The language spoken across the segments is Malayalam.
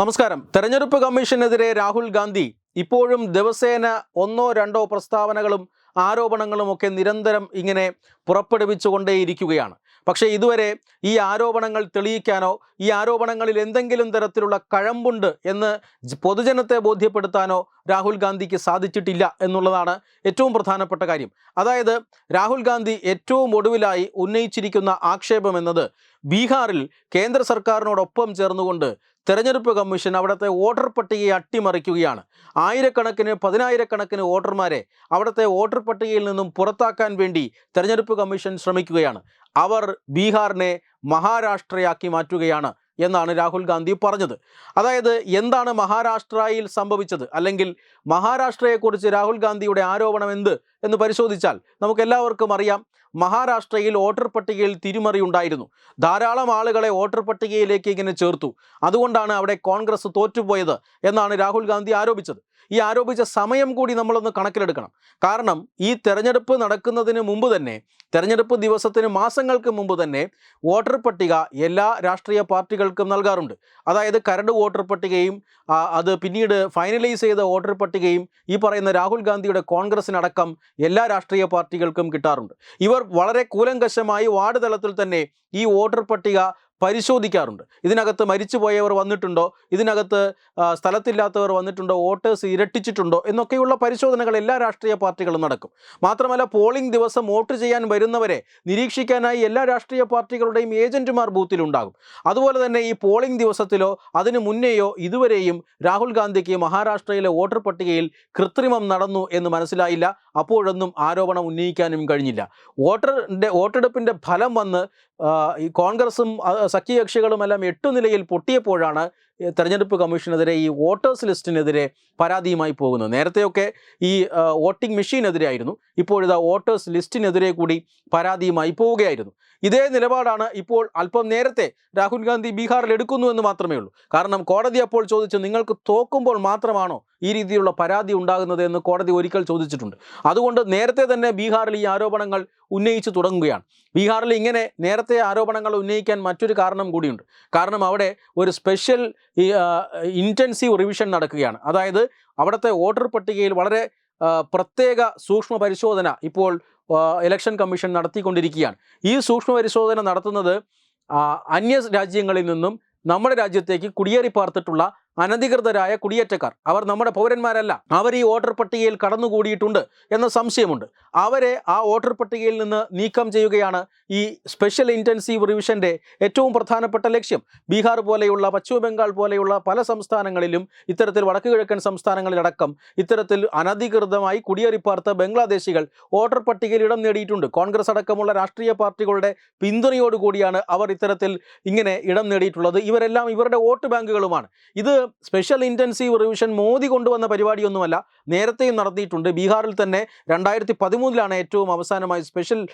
നമസ്കാരം. തെരഞ്ഞെടുപ്പ് കമ്മീഷനെതിരെ രാഹുൽ ഗാന്ധി ഇപ്പോഴും ദിവസേന ഒന്നോ രണ്ടോ പ്രസ്താവനകളും ആരോപണങ്ങളും ഒക്കെ നിരന്തരം ഇങ്ങനെ പുറപ്പെടുവിച്ചുകൊണ്ടേയിരിക്കുകയാണ്. പക്ഷേ ഇതുവരെ ഈ ആരോപണങ്ങൾ തെളിയിക്കാനോ ഈ ആരോപണങ്ങളിൽ എന്തെങ്കിലും തരത്തിലുള്ള കഴമ്പുണ്ട് എന്ന് പൊതുജനത്തെ ബോധ്യപ്പെടുത്താനോ രാഹുൽ ഗാന്ധിക്ക് സാധിച്ചിട്ടില്ല എന്നുള്ളതാണ് ഏറ്റവും പ്രധാനപ്പെട്ട കാര്യം. അതായത് രാഹുൽ ഗാന്ധി ഏറ്റവും ഒടുവിലായി ഉന്നയിച്ചിരിക്കുന്ന ആക്ഷേപം എന്നത് ബീഹാറിൽ കേന്ദ്ര സർക്കാരിനോടൊപ്പം ചേർന്നുകൊണ്ട് തെരഞ്ഞെടുപ്പ് കമ്മീഷൻ അവിടുത്തെ വോട്ടർ പട്ടികയെ അട്ടിമറിക്കുകയാണ്. ആയിരക്കണക്കിന് പതിനായിരക്കണക്കിന് വോട്ടർമാരെ അവിടുത്തെ വോട്ടർ പട്ടികയിൽ നിന്നും പുറത്താക്കാൻ വേണ്ടി തെരഞ്ഞെടുപ്പ് കമ്മീഷൻ ശ്രമിക്കുകയാണ്. അവർ ബീഹാറിനെ മഹാരാഷ്ട്രയാക്കി മാറ്റുകയാണ് എന്നാണ് രാഹുൽ ഗാന്ധി പറഞ്ഞത്. അതായത് എന്താണ് മഹാരാഷ്ട്രയിൽ സംഭവിച്ചത്? അല്ലെങ്കിൽ മഹാരാഷ്ട്രയെക്കുറിച്ച് രാഹുൽ ഗാന്ധിയുടെ ആരോപണം എന്ത് എന്ന് പരിശോധിച്ചാൽ നമുക്ക് എല്ലാവർക്കും അറിയാം മഹാരാഷ്ട്രയിൽ വോട്ടർ പട്ടികയിൽ തിരിമറി ഉണ്ടായിരുന്നു. ധാരാളം ആളുകളെ വോട്ടർ പട്ടികയിലേക്ക് ഇങ്ങനെ ചേർത്തു. അതുകൊണ്ടാണ് അവിടെ കോൺഗ്രസ് തോറ്റുപോയത് എന്നാണ് രാഹുൽ ഗാന്ധി ആരോപിച്ചത്. ഈ ആരോപിച്ച സമയം കൂടി നമ്മളൊന്ന് കണക്കിലെടുക്കണം. കാരണം ഈ തെരഞ്ഞെടുപ്പ് നടക്കുന്നതിന് മുമ്പ് തന്നെ തെരഞ്ഞെടുപ്പ് ദിവസത്തിന് മാസങ്ങൾക്ക് മുമ്പ് തന്നെ വോട്ടർ പട്ടിക എല്ലാ രാഷ്ട്രീയ പാർട്ടികൾക്കും നൽകാറുണ്ട്. അതായത് കരട് വോട്ടർ പട്ടികയും അത് പിന്നീട് ഫൈനലൈസ് ചെയ്ത വോട്ടർ പട്ടികയും ഈ പറയുന്ന രാഹുൽ ഗാന്ധിയുടെ കോൺഗ്രസിനടക്കം എല്ലാ രാഷ്ട്രീയ പാർട്ടികൾക്കും കിട്ടാറുണ്ട്. ഇവർ വളരെ കൂലങ്കശമായി വാർഡ് തലത്തിൽ തന്നെ ഈ വോട്ടർ പട്ടിക പരിശോധിക്കാറുണ്ട്. ഇതിനകത്ത് മരിച്ചുപോയവർ വന്നിട്ടുണ്ടോ? ഇതിനകത്ത് സ്ഥലത്തില്ലാത്തവർ വന്നിട്ടുണ്ടോ? വോട്ടേഴ്സ് ഇരട്ടിച്ചിട്ടുണ്ടോ? എന്നൊക്കെയുള്ള പരിശോധനകൾ എല്ലാ രാഷ്ട്രീയ പാർട്ടികളും നടക്കും. മാത്രമല്ല പോളിംഗ് ദിവസം വോട്ട് ചെയ്യാൻ വരുന്നവരെ നിരീക്ഷിക്കാനായി എല്ലാ രാഷ്ട്രീയ പാർട്ടികളുടെയും ഏജന്റുമാർ ബൂത്തിലുണ്ടാകും. അതുപോലെ തന്നെ ഈ പോളിംഗ് ദിവസത്തിലോ അതിനു മുന്നേയോ ഇതുവരെയും രാഹുൽ ഗാന്ധിക്ക് മഹാരാഷ്ട്രയിലെ വോട്ടർ പട്ടികയിൽ കൃത്രിമം നടന്നു എന്ന് മനസ്സിലായില്ല. അപ്പോഴൊന്നും ആരോപണം ഉന്നയിക്കാനും കഴിഞ്ഞില്ല. വോട്ടറിന്റെ വോട്ടെടുപ്പിന്റെ ഫലം വന്ന് ഈ കോൺഗ്രസും ആ, സഖ്യകക്ഷികളും എല്ലാം എട്ടു നിലയിൽ പൊട്ടിയപ്പോഴാണ് തെരഞ്ഞെടുപ്പ് കമ്മീഷനെതിരെ ഈ വോട്ടേഴ്സ് ലിസ്റ്റിനെതിരെ പരാതിയുമായി പോകുന്നത്. നേരത്തെയൊക്കെ ഈ വോട്ടിംഗ് മെഷീനെതിരെയായിരുന്നു. ഇപ്പോഴിതാ വോട്ടേഴ്സ് ലിസ്റ്റിനെതിരെ കൂടി പരാതിയുമായി പോവുകയായിരുന്നു. ഇതേ നിലപാടാണ് ഇപ്പോൾ അല്പം നേരത്തെ രാഹുൽ ഗാന്ധി ബീഹാറിൽ എടുക്കുന്നു എന്ന് മാത്രമേ ഉള്ളൂ. കാരണം കോടതി അപ്പോൾ ചോദിച്ചു നിങ്ങൾക്ക് തോക്കുമ്പോൾ മാത്രമാണോ ഈ രീതിയിലുള്ള പരാതി ഉണ്ടാകുന്നത് എന്ന് കോടതി ഒരിക്കൽ ചോദിച്ചിട്ടുണ്ട്. അതുകൊണ്ട് നേരത്തെ തന്നെ ബീഹാറിൽ ഈ ആരോപണങ്ങൾ ഉന്നയിച്ചു തുടങ്ങുകയാണ്. ബീഹാറിൽ ഇങ്ങനെ നേരത്തെ ആരോപണങ്ങൾ ഉന്നയിക്കാൻ മറ്റൊരു കാരണം കൂടിയുണ്ട്. കാരണം അവിടെ ഒരു സ്പെഷ്യൽ ഇന്റൻസീവ് റിവിഷൻ നടക്കുകയാണ്. അതായത് അവിടുത്തെ വോട്ടർ പട്ടികയിൽ വളരെ പ്രത്യേക സൂക്ഷ്മ പരിശോധന ഇപ്പോൾ ഇലക്ഷൻ കമ്മീഷൻ നടത്തിക്കൊണ്ടിരിക്കുകയാണ്. ഈ സൂക്ഷ്മ പരിശോധന നടത്തുന്നത് അന്യ രാജ്യങ്ങളിൽ നിന്നും നമ്മുടെ രാജ്യത്തേക്ക് കുടിയേറി പാർത്തിട്ടുള്ള അനധികൃതരായ കുടിയേറ്റക്കാർ. അവർ നമ്മുടെ പൗരന്മാരല്ല. അവർ ഈ വോട്ടർ പട്ടികയിൽ കടന്നുകൂടിയിട്ടുണ്ട് എന്ന സംശയമുണ്ട്. അവരെ ആ വോട്ടർ പട്ടികയിൽ നിന്ന് നീക്കം ചെയ്യുകയാണ് ഈ സ്പെഷ്യൽ ഇന്റൻസീവ് റിവിഷന്റെ ഏറ്റവും പ്രധാനപ്പെട്ട ലക്ഷ്യം. ബീഹാർ പോലെയുള്ള പശ്ചിമ ബംഗാൾ പോലെയുള്ള പല സംസ്ഥാനങ്ങളിലും ഇത്തരത്തിൽ വടക്കു കിഴക്കൻ സംസ്ഥാനങ്ങളിലടക്കം ഇത്തരത്തിൽ അനധികൃതമായി കുടിയേറിപ്പാർത്ത ബംഗ്ലാദേശികൾ വോട്ടർ പട്ടികയിൽ ഇടം നേടിയിട്ടുണ്ട്. കോൺഗ്രസ് അടക്കമുള്ള രാഷ്ട്രീയ പാർട്ടികളുടെ പിന്തുണയോടുകൂടിയാണ് അവർ ഇത്തരത്തിൽ ഇങ്ങനെ ഇടം നേടിയിട്ടുള്ളത്. ഇവരെല്ലാം ഇവരുടെ വോട്ട് ബാങ്കുകളുമാണ്. ഇത് സ്പെഷ്യൽ ഇന്റൻസീവ് റിവിഷൻ മോദി കൊണ്ടുവന്ന പരിപാടിയൊന്നുമല്ല. നേരത്തെയും നടത്തിയിട്ടുണ്ട്. ബീഹാറിൽ തന്നെ രണ്ടായിരത്തി പതിമൂന്നിലാണ് ഏറ്റവും അവസാനമായി സ്പെഷ്യൽ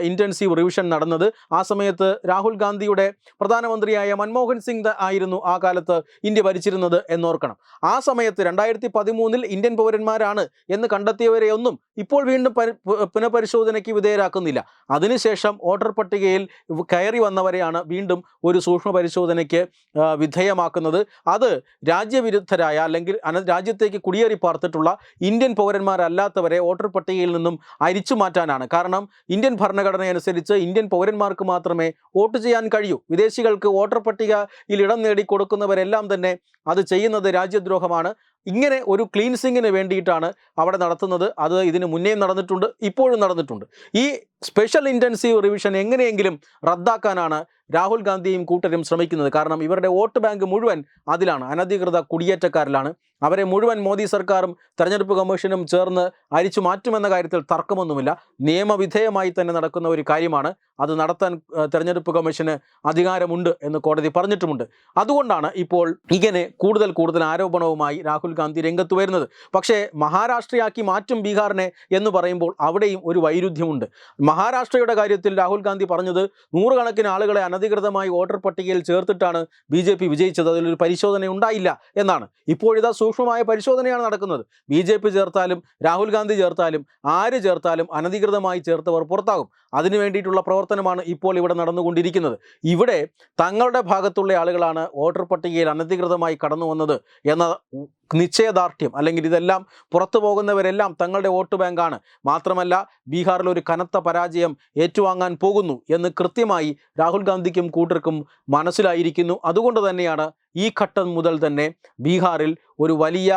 ഇന്റൻസീവ് റിവിഷൻ നടന്നത്. ആ സമയത്ത് രാഹുൽ ഗാന്ധിയുടെ പ്രധാനമന്ത്രിയായ മൻമോഹൻ സിംഗ് ആയിരുന്നു ആ കാലത്ത് ഇന്ത്യ ഭരിച്ചിരുന്നത് എന്നോർക്കണം. ആ സമയത്ത് രണ്ടായിരത്തി പതിമൂന്നിൽ ഇന്ത്യൻ പൗരന്മാരാണ് എന്ന് കണ്ടെത്തിയവരെയൊന്നും ഇപ്പോൾ വീണ്ടും പരി- പുനഃപരിശോധനയ്ക്ക് വിധേയരാക്കുന്നില്ല. അതിനുശേഷം വോട്ടർ പട്ടികയിൽ കയറി വന്നവരെയാണ് വീണ്ടും ഒരു സൂക്ഷ്മ പരിശോധനയ്ക്ക് വിധേയമാക്കുന്നത്. അത് രാജ്യവിരുദ്ധരായ അല്ലെങ്കിൽ അന രാജ്യത്തേക്ക് കുടിയേറി പാർത്തിട്ടുള്ള ഇന്ത്യൻ പൗരന്മാരല്ലാത്തവരെ വോട്ടർ പട്ടികയിൽ നിന്നും അരിച്ചു മാറ്റാനാണ്. കാരണം ഇന്ത്യൻ ഭരണഘടന അനുസരിച്ച് ഇന്ത്യൻ പൗരന്മാർക്ക് മാത്രമേ വോട്ട് ചെയ്യാൻ കഴിയൂ. വിദേശികൾക്ക് വോട്ടർ പട്ടികയിൽ ഇടം നേടി കൊടുക്കുന്നവരെല്ലാം തന്നെ അത് ചെയ്യുന്നത് രാജ്യദ്രോഹമാണ്. ഇങ്ങനെ ഒരു ക്ലീൻസിങ്ങിന് വേണ്ടിയിട്ടാണ് അവിടെ നടത്തുന്നത്. അത് ഇതിന് മുന്നേയും നടന്നിട്ടുണ്ട് ഇപ്പോഴും നടന്നിട്ടുണ്ട്. ഈ സ്പെഷ്യൽ ഇന്റൻസീവ് റിവിഷൻ എങ്ങനെയെങ്കിലും റദ്ദാക്കാനാണ് രാഹുൽ ഗാന്ധിയും കൂട്ടരും ശ്രമിക്കുന്നത്. കാരണം ഇവരുടെ വോട്ട് ബാങ്ക് മുഴുവൻ അതിലാണ് അനധികൃത കുടിയേറ്റക്കാരിലാണ്. അവരെ മുഴുവൻ മോദി സർക്കാരും തെരഞ്ഞെടുപ്പ് കമ്മീഷനും ചേർന്ന് അരിച്ചു മാറ്റുമെന്ന കാര്യത്തിൽ തർക്കമൊന്നുമില്ല. നിയമവിധേയമായി തന്നെ നടക്കുന്ന ഒരു കാര്യമാണ്. അത് നടത്താൻ തെരഞ്ഞെടുപ്പ് കമ്മീഷന് അധികാരമുണ്ട് എന്ന് കോടതി പറഞ്ഞിട്ടുമുണ്ട്. അതുകൊണ്ടാണ് ഇപ്പോൾ ഇങ്ങനെ കൂടുതൽ കൂടുതൽ ആരോപണവുമായി രാഹുൽ ഗാന്ധി രംഗത്ത് വരുന്നത്. പക്ഷേ മഹാരാഷ്ട്രയാക്കി മാറ്റും ബീഹാറിനെ എന്ന് പറയുമ്പോൾ അവിടെയും ഒരു വൈരുദ്ധ്യമുണ്ട്. മഹാരാഷ്ട്രയുടെ കാര്യത്തിൽ രാഹുൽ ഗാന്ധി പറഞ്ഞത് നൂറുകണക്കിന് ആളുകളെ അനധികൃതമായി വോട്ടർ പട്ടികയിൽ ചേർത്തിട്ടാണ് ബി വിജയിച്ചത്. അതിലൊരു പരിശോധന ഉണ്ടായില്ല എന്നാണ്. ഇപ്പോഴിതാ സൂക്ഷ്മമായ പരിശോധനയാണ് നടക്കുന്നത്. ബി ജെ പി ചേർത്താലും രാഹുൽ ഗാന്ധി ചേർത്താലും ആര് ചേർത്താലും അനധികൃതമായി ചേർത്തവർ പുറത്താകും. അതിനു വേണ്ടിയിട്ടുള്ള പ്രവർത്തനമാണ് ഇപ്പോൾ ഇവിടെ നടന്നുകൊണ്ടിരിക്കുന്നത്. ഇവിടെ തങ്ങളുടെ ഭാഗത്തുള്ള ആളുകളാണ് വോട്ടർ പട്ടികയിൽ അനധികൃതമായി കടന്നു വന്നത് എന്ന നിശ്ചയദാർഢ്യം അല്ലെങ്കിൽ ഇതെല്ലാം പുറത്തു പോകുന്നവരെല്ലാം തങ്ങളുടെ വോട്ട് ബാങ്കാണ്. മാത്രമല്ല ബീഹാറിൽ ഒരു കനത്ത പരാജയം ഏറ്റുവാങ്ങാൻ പോകുന്നു എന്ന് കൃത്യമായി രാഹുൽ ഗാന്ധിക്കും കൂട്ടർക്കും മനസ്സിലായിരിക്കുന്നു. അതുകൊണ്ട് തന്നെയാണ് ഈ ഘട്ടം മുതൽ തന്നെ ബീഹാറിൽ ഒരു വലിയ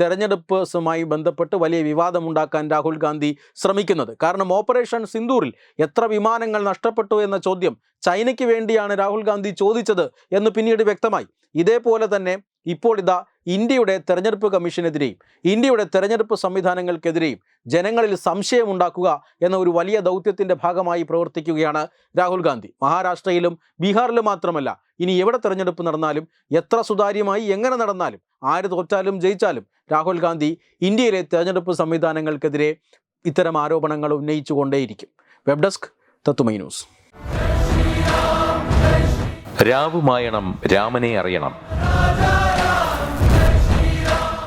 തെരഞ്ഞെടുപ്പുമായി ബന്ധപ്പെട്ട് വലിയ വിവാദമുണ്ടാക്കാൻ രാഹുൽ ഗാന്ധി ശ്രമിക്കുന്നത്. കാരണം ഓപ്പറേഷൻ സിന്ദൂറിൽ എത്ര വിമാനങ്ങൾ നഷ്ടപ്പെട്ടു എന്ന ചോദ്യം ചൈനയ്ക്ക് വേണ്ടിയാണ് രാഹുൽ ഗാന്ധി ചോദിച്ചത് എന്ന് പിന്നീട് വ്യക്തമായി. ഇതേപോലെ തന്നെ ഇപ്പോൾ ഇതാ ഇന്ത്യയുടെ തെരഞ്ഞെടുപ്പ് കമ്മീഷനെതിരെയും ഇന്ത്യയുടെ തെരഞ്ഞെടുപ്പ് സംവിധാനങ്ങൾക്കെതിരെയും ജനങ്ങളിൽ സംശയമുണ്ടാക്കുക എന്ന ഒരു വലിയ ദൗത്യത്തിന്റെ ഭാഗമായി പ്രവർത്തിക്കുകയാണ് രാഹുൽ ഗാന്ധി. മഹാരാഷ്ട്രയിലും ബീഹാറിലും മാത്രമല്ല ഇനി എവിടെ തെരഞ്ഞെടുപ്പ് നടന്നാലും എത്ര സുതാര്യമായി എങ്ങനെ നടന്നാലും ആര് തോറ്റാലും ജയിച്ചാലും രാഹുൽ ഗാന്ധി ഇന്ത്യയിലെ തെരഞ്ഞെടുപ്പ് സംവിധാനങ്ങൾക്കെതിരെ ഇത്തരം ആരോപണങ്ങൾ ഉന്നയിച്ചുകൊണ്ടേയിരിക്കും വെബ് ഡെസ്ക് തത്തുമൈ ന്യൂസ്. രാവുമായണം രാമനെ അറിയണം.